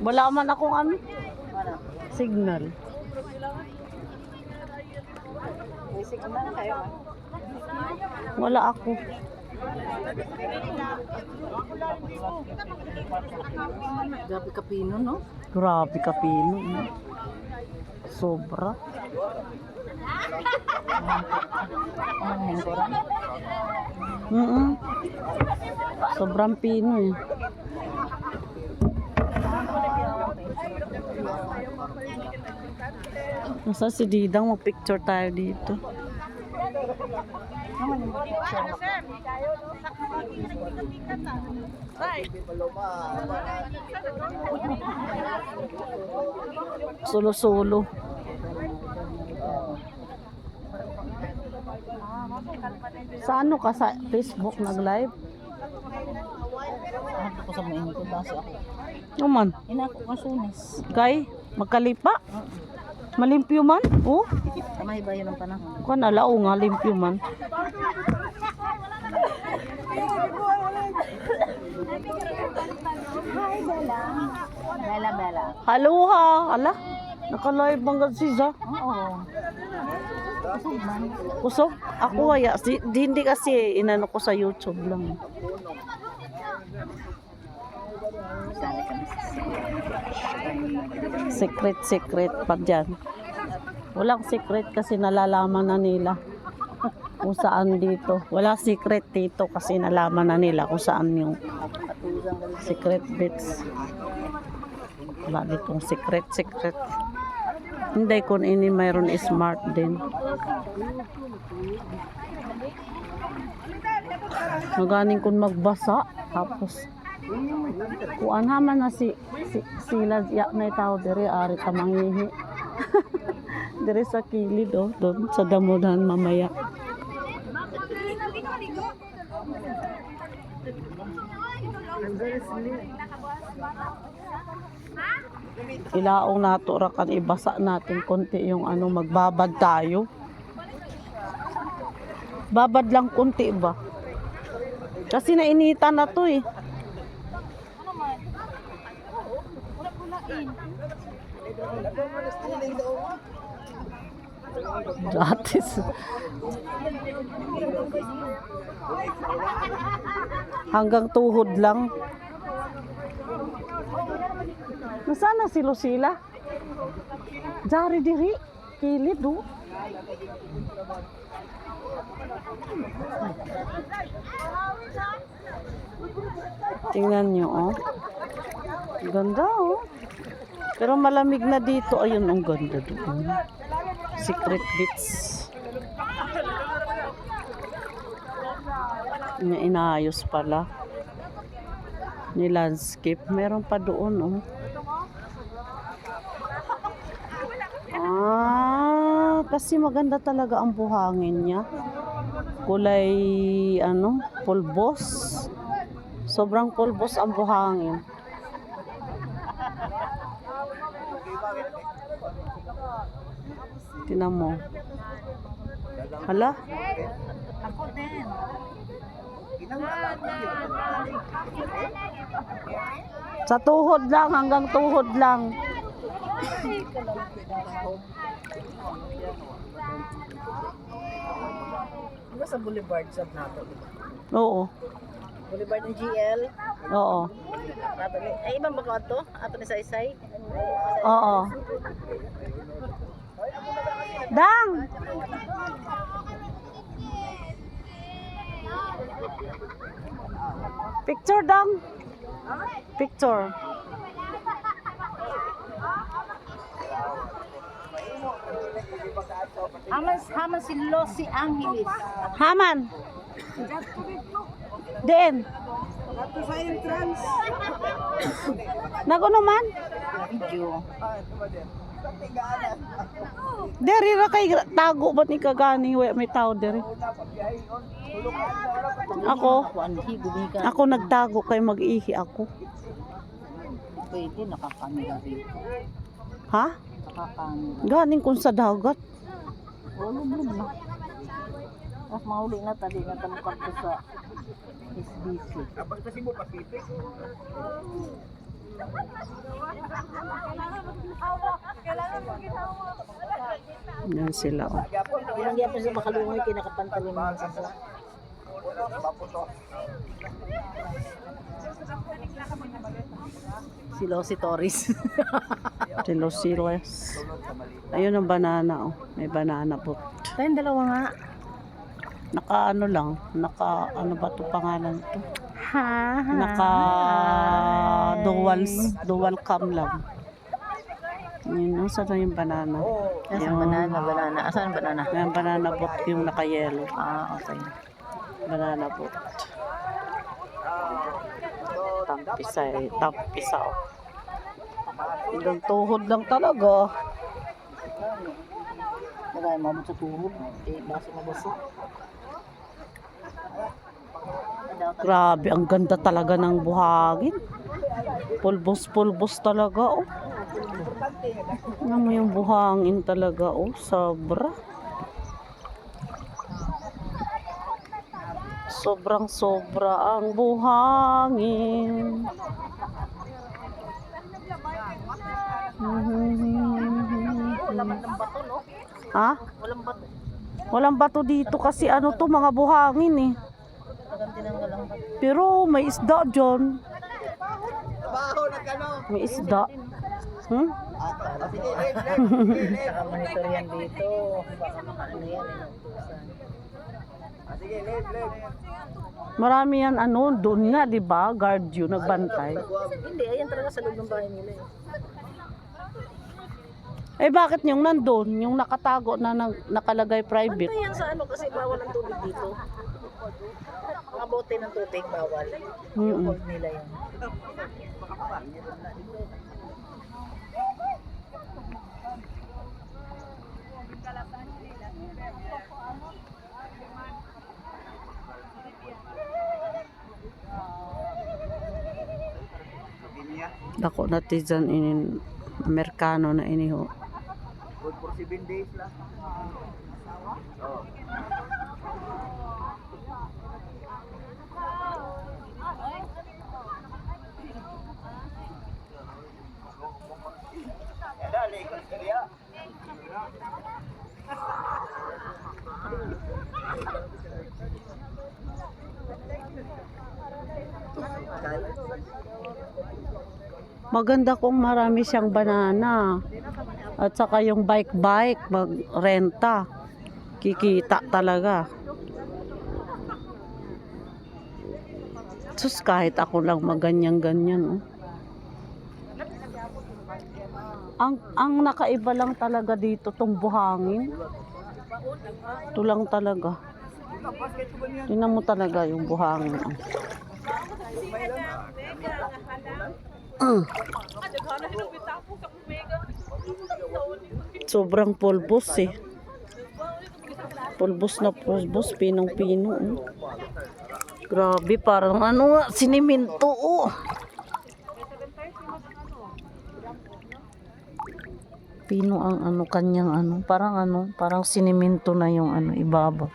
Wala man akong ano, signal. May signal kayo ah. Wala ako. Grabe kapino, no? Grabe ka, Pino. eh. Sobra. Hingkoran. Mm Sobrang Pino eh. Nasa si Didang, mag-picture tayo dito. Solo-solo. Sa ano ka? Sa Facebook nag-live? Ano sa main ko base ako. Naman. Ina ko kasunis. Kay, magkalipa? Malimpyo man? Oh, Kamay ba yun ang panahon? kan alao nga limpyo man. Bella Bella. Aloha! Ala, naka-live bang si Za? Oo. Man. Kusog? Ako kaya, si, di, hindi kasi inano ko sa YouTube lang. Secret, secret pa dyan. Walang secret kasi nalalaman na nila kung saan dito. Wala secret dito kasi nalaman na nila kung saan yung secret bits. Wala ditong secret, secret. Hindi kung ini mayroon smart din. Maganing kung magbasa, tapos kuan haman na si, si sila ya na tao diri ari ka mangihi. diri sa kilid oh, doon sa damudan mamaya. Ilaong nato ra kan ibasa natin konti yung ano magbabad tayo. Babad lang konti ba? Kasi nainitan na to eh. Gratis. Hanggang tuhod lang. Nasaan na si Lucila? Dari diri. Kilid do. Tingnan nyo oh. Ganda oh. Pero malamig na dito. Ayun, ang ganda doon. Secret bits. Na inaayos pala. Ni landscape. Meron pa doon oh. Ah, kasi maganda talaga ang buhangin niya. Kulay ano, pulbos. Sobrang pulbos ang buhangin. Tinan mo. Hala? Ako din. Sa tuhod lang, hanggang tuhod lang. Diba sa Boulevard sa nato? Oo. Boulevard ng GL. Oo. Ay ibang baka to? Ato ni Saysay. Oo. Dang! Picture dang. Picture. Haman haman si Losi Angeles. Haman. Den. Ato sa Video. Deri ra kay tago ba't ni kagani wa may tao deri. Ako, ako nagtago kay mag-ihi ako. Pwede nakakamera rito. Ha? Nakakamera. Ganing kung sa dagat. Lublog na. Mas mahuli na tadi na tamukap ko sa SBC. Yan sila. Oh. Ilang yapon sa makalungoy, kinakapantalon mo sa sa. Si Losi Torres. Tilosiles. Ayun ang banana. Oh. May banana boat. Tayong dalawa nga. Naka ano lang. Naka ano ba to pangalan to? Ha? Naka dual dual cam lang. Yun, saan na yung banana? Asan Yung- banana, banana. Asan banana? May banana boat yung naka-yellow. Ah, okay. Banana boat. Tampisay, tampisaw. Ilang tuhod lang talaga. Lagay mo sa tuhod. Eh, basi mabasa. Grabe, ang ganda talaga ng buhangin. Pulbos-pulbos talaga, oh. Ano mo yung buhangin talaga, oh. Sobra. Sobrang sobra ang buhangin. Walang bato, no? Ha? Walang bato. Dito kasi ano to, mga buhangin eh. Pero may isda dyan. May isda. Hmm? Saka monitor yan dito. Baka makaano yan, eh. Marami yan ano, doon nga, di ba? Guard yun, nagbantay. Hindi, ayan talaga sa loob ng bahay nila. Eh. Bakit yung nandun? Yung nakatago na nag- nakalagay private? Bantay yan sa ano kasi bawal ang tubig dito. Bote ng tubig bawal. Yung Mm-mm. hold nila yan. Dako netizen ini Amerikano na ini ho. Good for 7 days lang. Oh. Dali, kaya. Maganda kung marami siyang banana. At saka yung bike-bike, magrenta. Kikita talaga. Sus, kahit ako lang maganyan-ganyan. Oh. Ang, ang nakaiba lang talaga dito, tong buhangin. Ito lang talaga. Tingnan mo talaga yung buhangin. oh. Ah. Sobrang pulbos eh. Pulbos na pulbos, pinong-pino. oh. Grabe, parang ano nga, siniminto oh. Pino ang ano kanyang ano, parang ano, parang siniminto na yung ano, ibabaw.